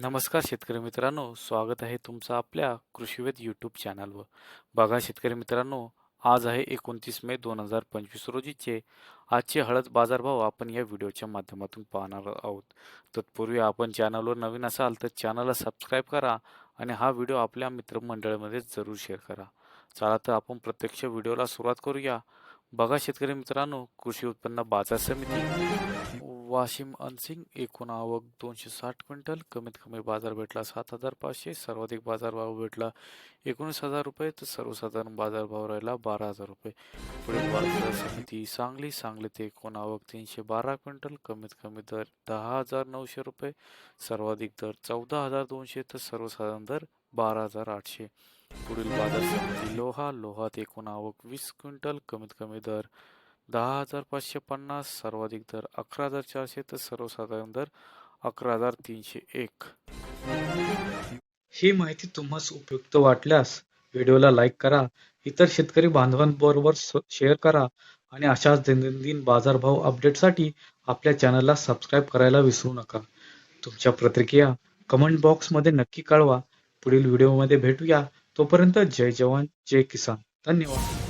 नमस्कार शेतकरी मित्रांनो स्वागत आहे तुमचं आपल्या कृषीवेद यूट्यूब चॅनलवर बघा शेतकरी मित्रांनो आज आहे एकोणतीस मे दोन हजार पंचवीस रोजीचे. आजचे हळद बाजारभाव आपण या व्हिडिओच्या माध्यमातून पाहणार आहोत. तत्पूर्वी आपण चॅनलवर नवीन असाल तर चॅनलला सबस्क्राईब करा आणि हा व्हिडिओ आपल्या मित्रमंडळामध्ये जरूर शेअर करा. चला तर आपण प्रत्यक्ष व्हिडिओला सुरुवात करूया. बघा शेतकरी मित्रांनो कृषी उत्पन्न बाजार समिती. वाशिम अनसिंग एकूण आवक दोनशे साठ क्विंटल. कमीत कमी बाजार भेटला सात हजार पाचशे. सर्वाधिक बाजारभाव भेटला एकोणीस हजार रुपये. तर सर्वसाधारण बाजारभाव राहिला बारा हजार रुपये. पुढील बाजार समिती सांगली. सांगली ते एकूण आवक तीनशे बारा क्विंटल. कमीत कमी दर दहा हजार नऊशे रुपये. सर्वाधिक दर चौदा हजार दोनशे. तर सर्वसाधारण दर बारा हजार आठशे. पुढील बाजार समिती लोहा. लोहात एकूण आवक वीस क्विंटल. कमीत कमी दर दहा हजार पाचशे पन्नास सर्वाधिक दर अकरा हजार चारशे तर सर्वसाधारण दर अकरा हजार तीनशे एक. ही माहिती तुम्हाला उपयुक्त वाटल्यास व्हिडिओला लाईक करा इतर शेतकरी बांधवांबरोबर शेअर करा आणि अशाच दैनंदिन बाजारभाव अपडेटसाठी आपल्या चॅनलला सबस्क्राईब करायला विसरू नका. तुमच्या प्रतिक्रिया कमेंट बॉक्समध्ये नक्की कळवा. पुढील व्हिडिओमध्ये भेटूया. तोपर्यंत जय जवान जय किसान. धन्यवाद.